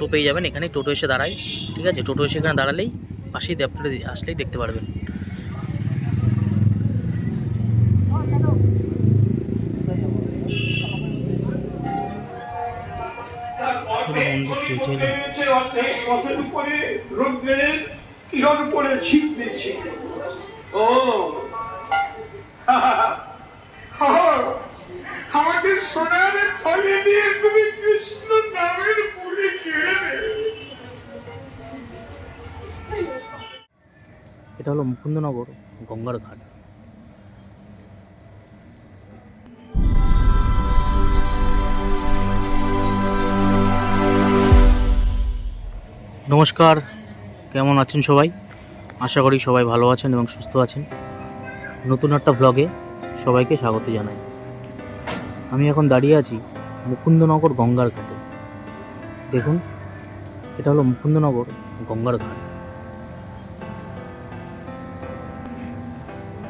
টোটো পেয়ে যাবেন, এখানে টোটো এসে দাঁড়ায়, ঠিক আছে? টোটো এসে এখানে দাঁড়ালেই পাশেই দপ্তরে আসলেই দেখতে পারবেন। সোনার থলে দিয়ে তুমি কৃষ্ণ নামের এটা হলো মুকুন্দনগর গঙ্গার ঘাট। নমস্কার, কেমন আছেন সবাই? আশা করি সবাই ভালো আছেন এবং সুস্থ আছেন। নতুন একটা ব্লগে সবাইকে স্বাগত জানাই। আমি এখন দাঁড়িয়ে আছি মুকুন্দনগর গঙ্গার ঘাটে। দেখুন, এটা হলো মুকুন্দনগর গঙ্গার ঘাট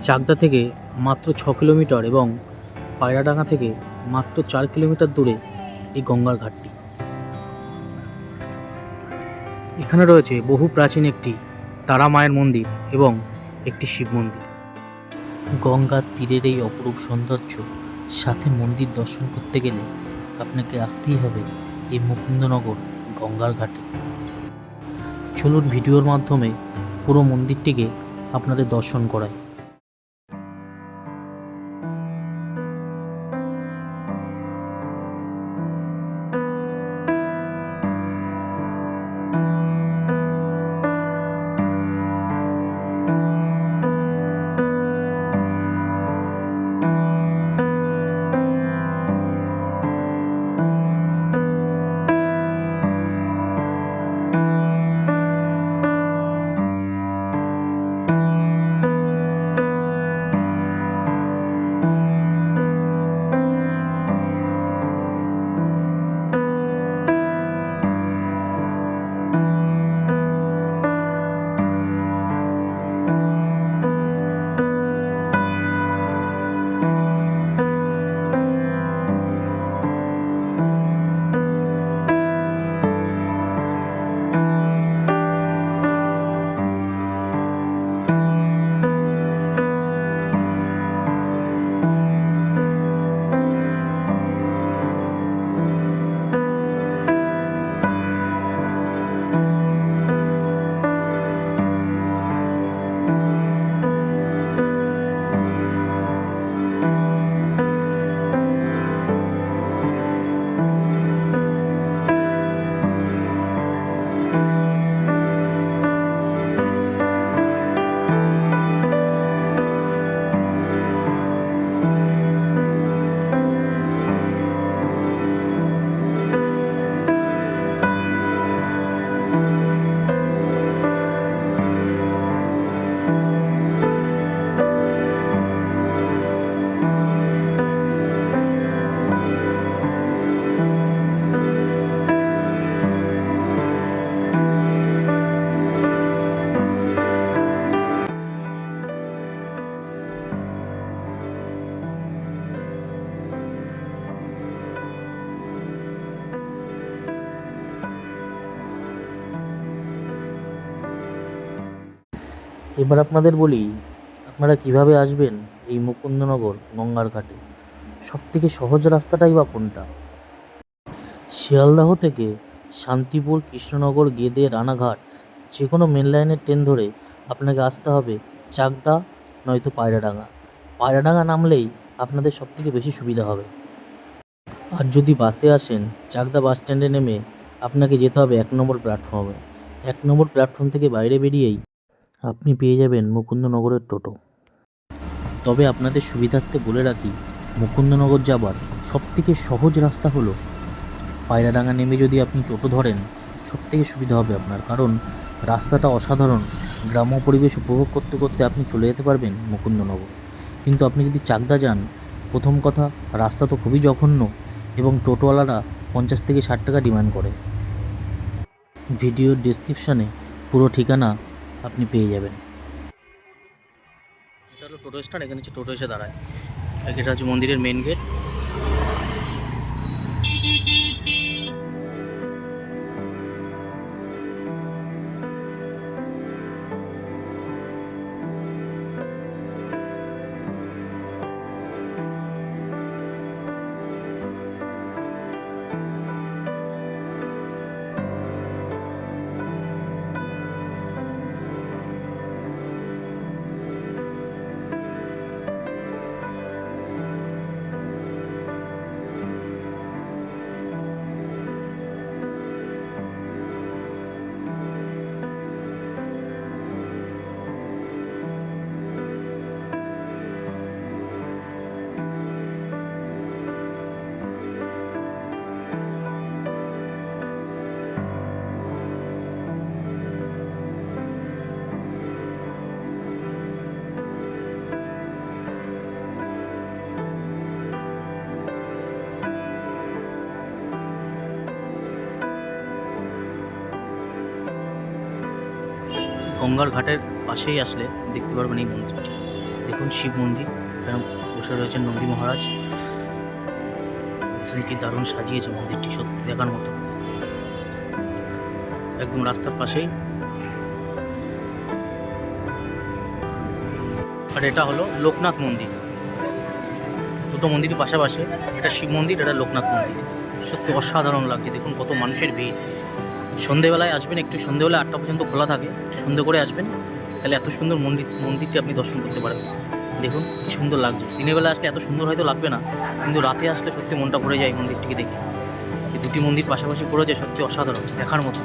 চাকদা থেকে মাত্র ছ কিলোমিটার এবং পায়রাডাঙ্গা থেকে মাত্র চার কিলোমিটার দূরে এই গঙ্গার ঘাটটি। এখানে রয়েছে বহু প্রাচীন একটি তারা মায়ের মন্দির এবং একটি শিব মন্দির। গঙ্গার তীরের এই অপরূপ সৌন্দর্য সাথে মন্দির দর্শন করতে গেলে আপনাকে আসতেই হবে এই মুকুন্দনগর গঙ্গার ঘাটে। চলুন ভিডিওর মাধ্যমে পুরো মন্দিরটিকে আপনাদের দর্শন করায় এবার আপনাদের বলি, আপনারা কীভাবে আসবেন এই মুকুন্দনগর গঙ্গার ঘাটে? সব থেকে সহজ রাস্তাটাই বা কোনটা? শিয়ালদাহ থেকে শান্তিপুর কৃষ্ণনগর গেদে রানাঘাট যে কোনো মেন লাইনের ট্রেন ধরে আপনাকে আসতে হবে চাকদা, নয়তো পায়রাডাঙ্গা। পায়রাডাঙ্গা নামলেই আপনাদের সব থেকে বেশি সুবিধা হবে। আর যদি বাসে আসেন, চাকদা বাস স্ট্যান্ডে নেমে আপনাকে যেতে হবে এক নম্বর প্ল্যাটফর্মে এক নম্বর প্ল্যাটফর্ম থেকে বাইরে বেরিয়েই আপনি পেয়ে যাবেন মুকুন্দনগরের টোটো। তবে আপনাদের সুবিধার্থে বলে রাখি, মুকুন্দনগর যাবার সবথেকে সহজ রাস্তা হলো, পায়রাডাঙ্গা নেমে যদি আপনি টোটো ধরেন, সবথেকে সুবিধা হবে আপনার। কারণ রাস্তাটা অসাধারণ, গ্রাম্য পরিবেশ উপভোগ করতে করতে আপনি চলে যেতে পারবেন মুকুন্দনগর। কিন্তু আপনি যদি চাকদা যান, প্রথম কথা, রাস্তা তো খুবই জঘন্য এবং টোটোওয়ালারা পঞ্চাশ থেকে ষাট টাকা ডিমান্ড করে। ভিডিওর ডিসক্রিপশানে পুরো ঠিকানা আপনি পেয়ে যাবেন। এটা হলো টোটো স্ট্যান্ড, এখানে হচ্ছে টোটো এসে দাঁড়ায়। এটা হচ্ছে মন্দিরের মেন গেট গঙ্গার ঘাটের পাশেই আসলে দেখতে পারবেন এই মন্দিরটি। দেখুন শিব মন্দির, এখানে বসে রয়েছেন নন্দী মহারাজ। দেখুন কি দারুণ সাজিয়েছে মন্দিরটি, সত্যি দেখার মতো। একদম রাস্তার পাশেই। আর এটা হলো লোকনাথ মন্দির। দুটো মন্দিরের পাশাপাশি এটা শিব মন্দির এটা লোকনাথ মন্দির। সত্যি অসাধারণ লাগছে, দেখুন কত মানুষের ভিড়। সন্ধেবেলায় আসবেন, একটু সন্ধেবেলা আটটা পর্যন্ত খোলা থাকে, একটু সন্ধে করে আসবেন। তাহলে এত সুন্দর মন্দির, মন্দিরটি আপনি দর্শন করতে পারবেন। দেখুন, কী সুন্দর লাগছে। দিনের বেলা আসলে এত সুন্দর হয়তো লাগবে না, কিন্তু রাতে আসলে সত্যি মনটা ভরে যায় মন্দিরটিকে দেখে। এই দুটি মন্দির পাশাপাশি করেছে সত্যি অসাধারণ, দেখার মতো।